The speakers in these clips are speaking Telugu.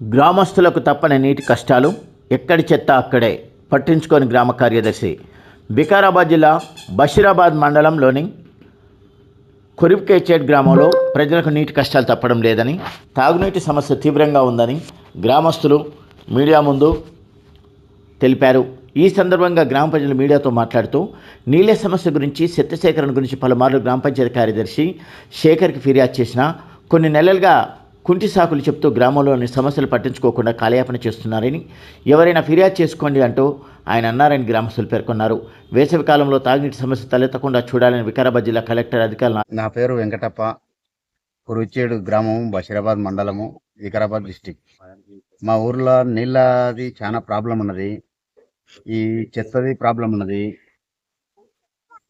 గ్రామస్తులకు తప్పని నీటి కష్టాలు ఎక్కడి చెత్త అక్కడే పట్టించుకొని గ్రామ కార్యదర్శి. వికారాబాద్ జిల్లా బషీరాబాద్ మండలంలోని కొరివికేచేట్ గ్రామంలో ప్రజలకు నీటి కష్టాలు తప్పడం లేదని తాగునీటి సమస్య తీవ్రంగా ఉందని గ్రామస్తులు మీడియా ముందు తెలిపారు. ఈ సందర్భంగా గ్రామ ప్రజలు మీడియాతో మాట్లాడుతూ నీళ్ళ సమస్య గురించి చెత్త సేకరణ గురించి పలుమార్లు గ్రామ పంచాయతీ కార్యదర్శి శేఖర్కి ఫిర్యాదు చేసిన కొన్ని నెలలుగా కుంటి సాకులు చెప్తూ గ్రామంలోని సమస్యలు పట్టించుకోకుండా కాలయాపన చేస్తున్నారని ఎవరైనా ఫిర్యాదు చేసుకోండి అంటూ ఆయన అన్నారని గ్రామస్తులు పేర్కొన్నారు. వేసవి కాలంలో తాగునీటి సమస్య తలెత్తకుండా చూడాలని వికారాబాద్ జిల్లా కలెక్టర్ అధికారులు నా పేరు వెంకటప్ప కురుచేడు గ్రామం బషీరాబాద్ మండలము వికారాబాద్ డిస్టిక్. మా ఊర్లో నీళ్ళది చాలా ప్రాబ్లం ఉన్నది. ఈ చెత్తది ప్రాబ్లం ఉన్నది.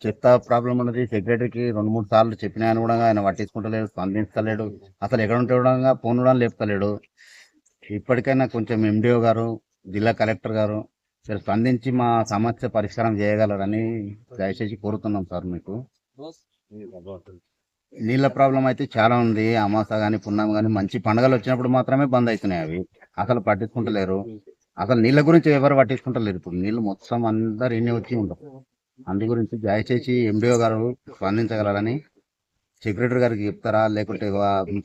చెత్త ప్రాబ్లం ఉన్నది. సెక్రటరీకి రెండు మూడు సార్లు చెప్పినా అని కూడా ఆయన పట్టించుకుంటలేడు స్పందించలేడు అసలు ఎక్కడ ఉంటే కూడా ఫోన్ కూడా లేపుతలేడు. ఇప్పటికైనా కొంచెం ఎండిఓ గారు జిల్లా కలెక్టర్ గారు మీరు స్పందించి మా సమస్య పరిష్కారం చేయగలరని దయచేసి కోరుతున్నాం సార్ మీకు. నీళ్ళ ప్రాబ్లం అయితే చాలా ఉంది. అమాస కానీ పున్నాం కానీ మంచి పండుగలు వచ్చినప్పుడు మాత్రమే బంద్ అవుతున్నాయి అవి. అసలు పట్టించుకుంటలేరు. అసలు నీళ్ళ గురించి ఎవరు పట్టించుకుంటలేరు ఇప్పుడు. నీళ్ళు మొత్తం అందరు ఎన్ని వచ్చి ఉండవు. అందు గురించి దయచేసి ఎండిఓ గారు స్పందించగలరని సెక్రటరీ గారికి చెప్తారా? లేకుంటే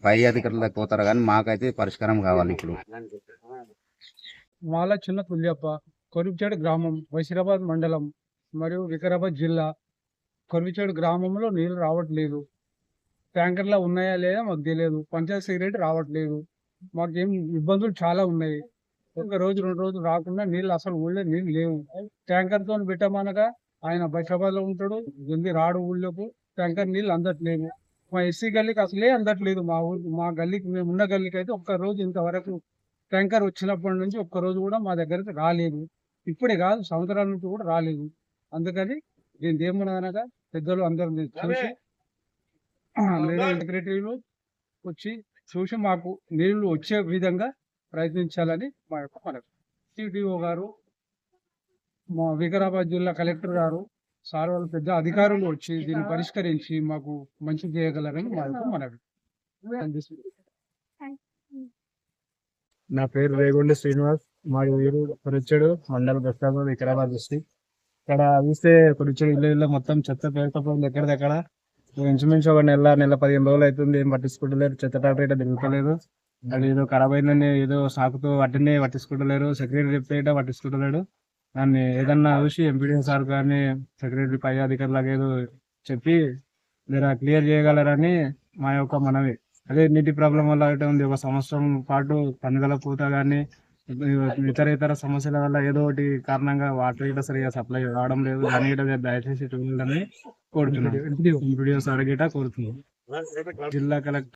పై అధికారుల పోతారా? కానీ మాకైతే పరిష్కారం కావాలి ఇప్పుడు. మాల చిన్న తుల్యప్ప కొరివిచేడు గ్రామం వైసిరాబాద్ మండలం మరియు వికారాబాద్ జిల్లా కొరివిచేడు గ్రామంలో నీళ్ళు రావట్లేదు. ట్యాంకర్లో ఉన్నాయా లేదా మాకు తెలియదు. పంచాయత్ సెక్రటరీ రావట్లేదు. మాకేం ఇబ్బందులు చాలా ఉన్నాయి. ఒక రోజు రెండు రోజులు రాకుండా నీళ్ళు అసలు ఊళ్ళో నీళ్ళు లేవు. ట్యాంకర్తో పెట్టమనగా ఆయన బైసాబాద్లో ఉంటాడు జల్దీ రాడు ఊళ్ళోకి. ట్యాంకర్ నీళ్ళు అందట్లేదు మా ఎస్సీ గల్లీకి అసలే అందట్లేదు. మా ఊరికి మా గల్లీకి మేము ఉన్న గల్లీకి అయితే ఒక్క రోజు ఇంతవరకు ట్యాంకర్ వచ్చినప్పటి నుంచి ఒక్క రోజు కూడా మా దగ్గరికి రాలేదు. ఇప్పుడే కాదు సంవత్సరాల నుంచి కూడా రాలేదు. అందుకని దీని ఏమన్నదనగా పెద్దలు అందరూ చూసి సెక్రటరీలు వచ్చి చూసి మాకు నీళ్ళు వచ్చే విధంగా ప్రయత్నించాలని మా యొక్క మనవి. సిడిఓ గారు మా వికారాబాద్ జిల్లా కలెక్టర్ గారు సార్ వాళ్ళు పెద్ద అధికారులు వచ్చి దీన్ని పరిష్కరించి మాకు మంచి చేయగలరని మా యొక్క మనవి. నా పేరు రేగుండి శ్రీనివాస్ మా ఊరు కొరిచెడు మండల బెస్తాబాద్ వికారాబాద్ డిస్టిక్ ఇక్కడ చూస్తే కొరిచెడు ఇల్లు ఇల్లు మొత్తం చెత్త పేరుకపోయింది ఎక్కడిదక్కడ. ఇంచుమించు ఒక నెల నెల పదిహేను రోజులు అవుతుంది ఏం పట్టించుకుంటలేరు చెత్త ట్రాక్టర్ అయితే తిరుగుతలేదు అది ఏదో ఖరాబ్ అయిందని ఏదో సాకుతో వాటిని పట్టించుకుంటలేరు సెక్రటరీ ఇట్లా పట్టించుకుంటలేడు దాన్ని ఏదన్నా చూసి ఎంపీడీ సార్ కానీ సెక్రటరీ పై అధికారులకు ఏదో చెప్పి జర క్లియర్ చేయగలరని మా యొక్క మనవి. అదే నీటి ప్రాబ్లం వల్ల అయితే ఉంది. ఒక సంవత్సరం పాటు పండుగల పూత కానీ ఇతర ఇతర సమస్యల వల్ల ఏదో ఒకటి కారణంగా వాటర్ ఇట్లా సరిగా సప్లై రావడం లేదు. దాని గిట్ట దయచేసి చూడాలని కోరుతున్నాను ఎంపీడీఓ సార్ గిట్ట కోరుతున్నాను జిల్లా కలెక్టర్